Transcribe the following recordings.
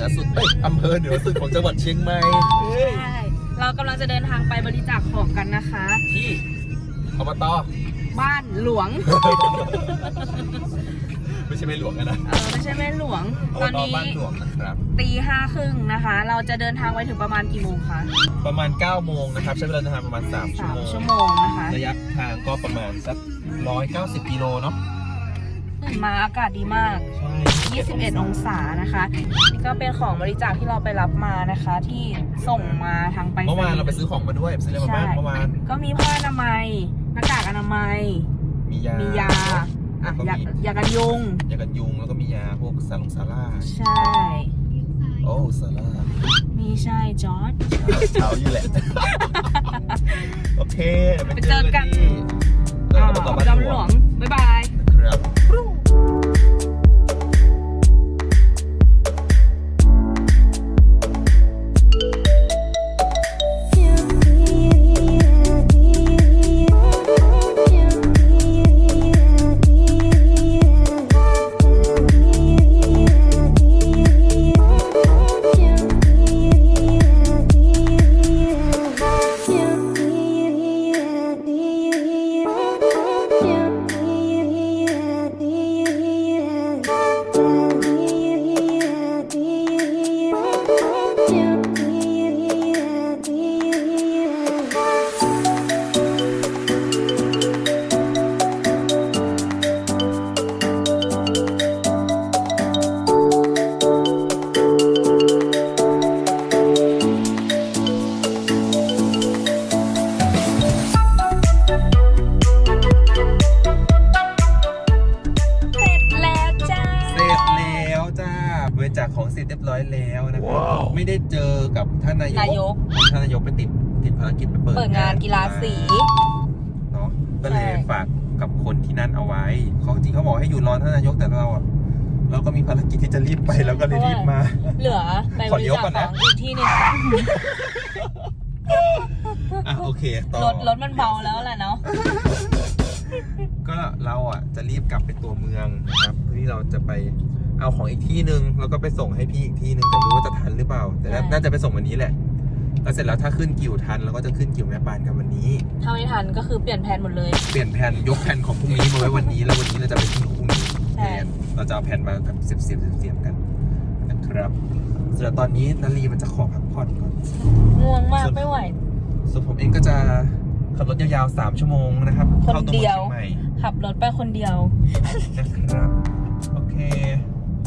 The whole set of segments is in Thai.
วัดเหนือสุดเอ้ยอำเภอเหนือสุดของจังหวัดเชียงใหม่เฮ้ยใช่เรากำลังจะเดินทางไปบริจาคของกันนะคะ ที่อบตบ้านหลวง ไม่ใช่ไม่หลวงกันนะเออไม่ใช่แม่หลวงอบตอนตนี้บ้านหลวงนะครับ ตีห้าครึ่งนะคะ เราจะเดินทางไปถึงประมาณกี่โมงคะประมาณ9โมงนะครับ ใช้เวลาเดินทางประมาณ3ชั่วสามโมงชั่วโมงนะคะ ระยะทางก็ประมาณสัก190กิโลเนาะตื่น มาอากาศดีมากใช่21 องศานะคะนี่ก็เป็นของบริจาคที่เราไปรับมานะคะ ที่ส่งมาทางไปรษณีย์เมื่อวานเราไปซื้อของมาด้วยไปซื้ออะไรมาบ้างใช่เมื่อวานก็มีผ้าอนามัยหน้ากากอนามัย มียามีมียาอะยายากันยุงยากันยุงแล้วก็มียาพวกซาลงซาร่าใช่ โอ้ซาร่ามีใช่จอร์ดเช้าอยู่แหละโอเคเดี๋ยวไปไปเจเจออกักันนที่เอออบตบ้านจอมหลหลววงงบ๊ายบายครับาบริจาคของเสร็จเรียบร้อยแล้วนะครับ ไม่ได้เจอกับท่านนายกนายกท่านนายกไปติดติดภารกิจไปเปิดเปิดงานกีฬาสี เนาะก็เลยใช่ ฝากกับคนที่นั่นเอาไว้เขาจริงเขาบอกให้อยู่รอท่านนายกแต่เราอะเราก็มีภารกิจที่จะรีบไปเราก็เลยรีบมา เหลือไปบขอริเลี้ยวจาคก่อนขนะองอีกที่หนึงอะโอเคต่อ รถรถมันเบาแล้วแหละเนาะ ก็เราอะจะรีบกลับไปตัวเมืองนะครับเพื่อที่เราจะไป เอาของอีกที่หนึ่งแล้วก็ไปส่งให้พี่อีกที่หนึ่งแต่ไม่รู้ว่าจะทันหรือเปล่า แต่น่าใช่น่าจะไปส่งวันนี้แหละแล้วเสร็จแล้วถ้าขึ้นกิ่วทันเราก็จะขึ้นกิ่วแม่ปานกันวันนี้ ถ้าไม่ทันก็คือเปลี่ยนแผนหมดเลย เปลี่ยนแผนยกแผนของพรุ่งนี้มาไว้วันนี้แล้ววันนี้เราจะไปที่ของพรุ่งนี้ใช่แทนเราจะเอาแผนมาแบบเสียบเสียบเสียบกันนะครับสำหรับตอนนี้นาลีมันจะขอพักผ่อนก่อน ง่วงมากไม่ไหว ส่วนผมเองก็จะขับรถยาวๆ 3 ชั่วโมงนะครับ คนเข้าตัวเมืองเดียวเชียงใหม่ขับรถไปคนเดียว นะครับ โอเค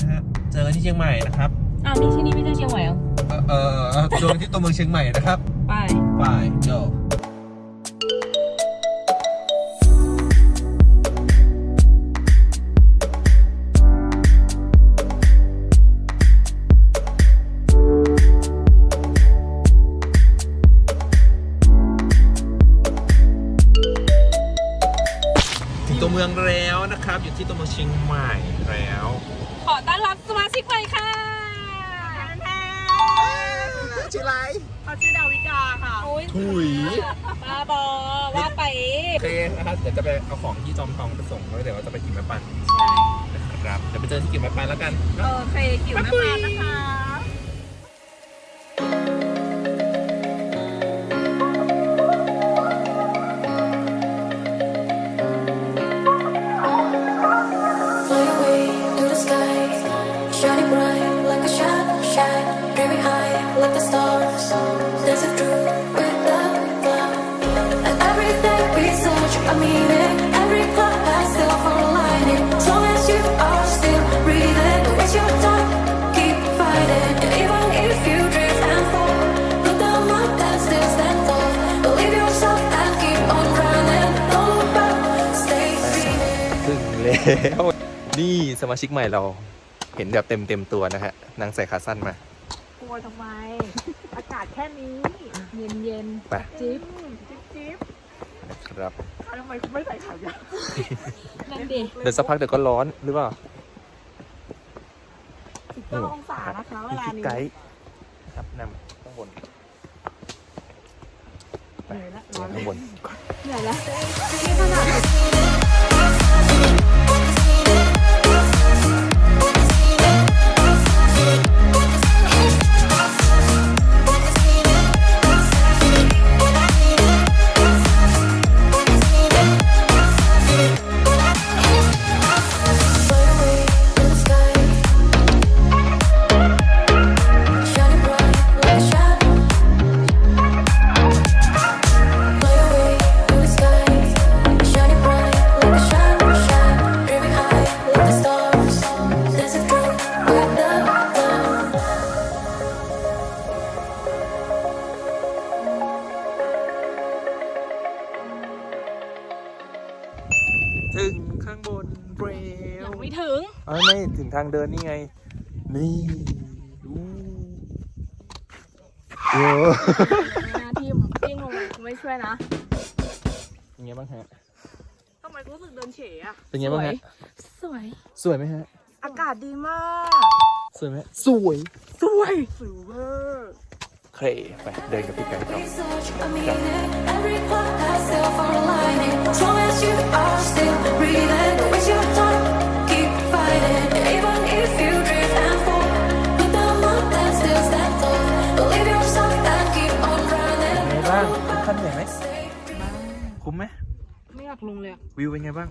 นะฮะเจอกันที่เชียงใหม่นะครับอ้าวนี่ที่นี่ไม่ใช่เชียงใหม่เหรอเออเออเออเจอกันที่ตัวเมืองเชียงใหม่นะครับ ไป ไปโชิกใหม่ค่ะชื่ออะไรเขาชื่อดาวิกาค่ะโอ้ยถุยบ้าบอว่าไปโอเคนะครับเดี๋ยวจะไปเอาของที่จอมทองไปส่งแล้วเดี๋ยวเราจะไปกินแม่ปันใช่นะครับเดี๋ยวไปเจอที่กินแม่ปันแล้วกัน โอเคกิ่วแม่ปานนะคะ แล้วนี่สมาชิกใหม่เราเห็นแบบเต็มเต็มๆตัวนะฮะนางใส่ขาสั้นมากลัวทำไม อากาศแค่นี้ เย็นเย็นไปจิ๊บจิ๊บจิ๊บ นะครับทำไมคุณไม่ใส่ขายาวนั่นดิเดี๋ยวสักพักเดี๋ยวก็ร้อนหรือเปล่าสิบเก้าองศานะคะเวลาที่นี้ไกด์ครับนำข้างบนไปเหนื่อยละเดี๋ยวข้างบนเหนื่อยละ ถึงข้างบนเร็วยังไม่ถึงเอ้ยไม่ถึงทางเดินนี่ไง นี่ดูโอ้หน้าทีมปิ้งลงไม่ช่วยนะเป็นไงบ้างฮะ ทำไมรู้สึกเดินเฉยอะเป็นไงบ้างฮะ สวยสวยไหมฮะ อากาศดีมาก สวยไหมสวย สวยสวยเวอ เคไปเดินกับพี่ไก่ต่อ Such a meaning. Every cloud has silver lining. As long as you are still breathing, don't waste your time. Keep fighting, even if you drift and fall. Look down, look and still stand tall. Believe yourself and keep on running. เป็นไงบ้างคุ้มค่าเหนื่อยไหม Stay คุ้มไหมไม่อยากลงเลยอะวิวเป็นไงบ้าง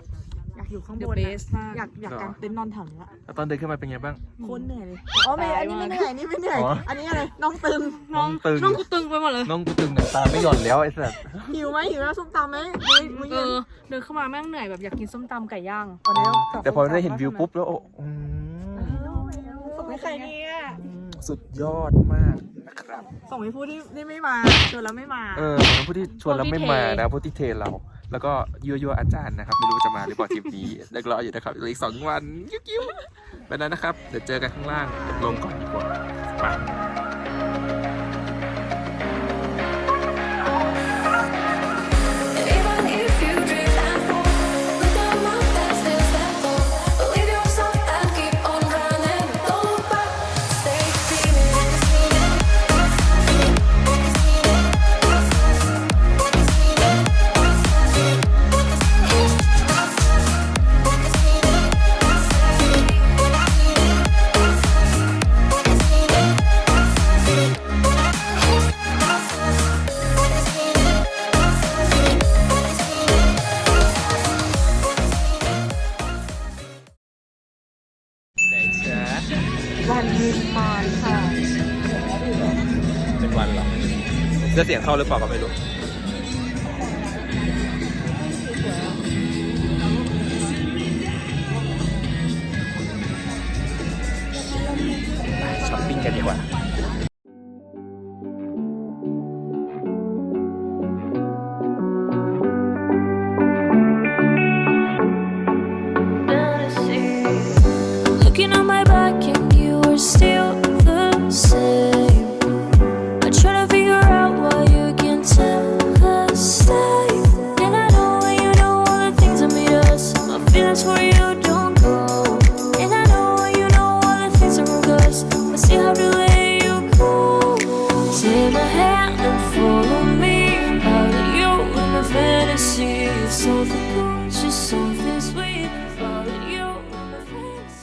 อยากอยู่ข้างบ The นอะ best มาก อยากอยากกางเต็นท์นอนแถวนี้อะแล้วตอนเดินขึ้นมาเป็นไงบ้าง โคนเหนื่อยเลยอ๋อไม่อันนี้ไม่เหนื่อยอันนี้ไม่เหนื่อย อ๋ออันนี้อะไรน้องตึงน้องตึง น้องกูตึงไปหมดเลย น้องกูตึงหนังตาไม่หย่อนแล้วไอ้สัสหิวไหมหิวแล้วส้มตำไหมมื้อมื้อเอเย็นอ เดินเข้ามาแม่งเหนื่อยแบบอยากกินส้มตำไก่ย่าง วันนี้กลับแต่พอได้เห็นวิวปุ๊บแล้วโอ้อืมส่งให้ใครเนี่ยสุดยอดมากนะครับ ส่งให้ผู้ที่ที่ไม่มาชวนแล้วไม่มา เออผู้ที่ชวนเราไม่มานะผู้ที่เทเรา แล้วก็ยัวยัวอาจารย์นะครับ ไม่รู้จะมาหรือเปล่าทีมนี้เด็กรออยู่นะครับอีกสองวันยิ้วยิ้วๆไปแล้นนะครับ เดี๋ยวเจอกันข้างล่างลงก่อนดีกว่าไป จะเสียงเข้าหรือเปล่าก็ไม่รู้ช้อปปิ้งกันดีกว่า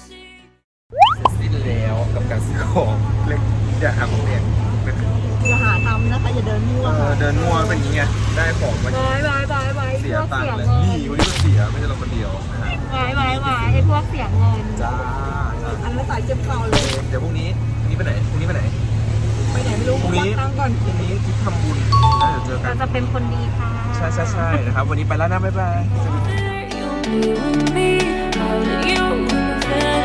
สร็จสิ้นแล้วกับการซื้อของเล็กอย่างเนี่ยน นะคะ อย่าเดินมั่วเดินมั่วเป็นอย่างเงี้ยได้ของมาไว้ไว้ไว้ไว้เสียตังค์เลยนี่วันนี้ก็เสียไม่ใช่เราคนเดียวไว้ไว้ไว้ไอ้พวกเสียเงินจ้าอันนั้นสายเจ็บคาเลย เดี๋ยวพรุ่งนี้พรุ่งนี้ไปไหนพรุ่งนี้ไปไหนไปไหนไม่รู้พรุ่งนี้ตั้งก่อนพรุ่งนี้ทริปทำบุญแล้วเดี๋ยวเจอกันจะเป็นคนดีค่ะ ใช่ใช่ใช่นะครับ วันนี้ไปแล้วนะบ๊ายบาย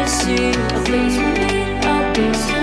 Fantasy, a place we meet, a place.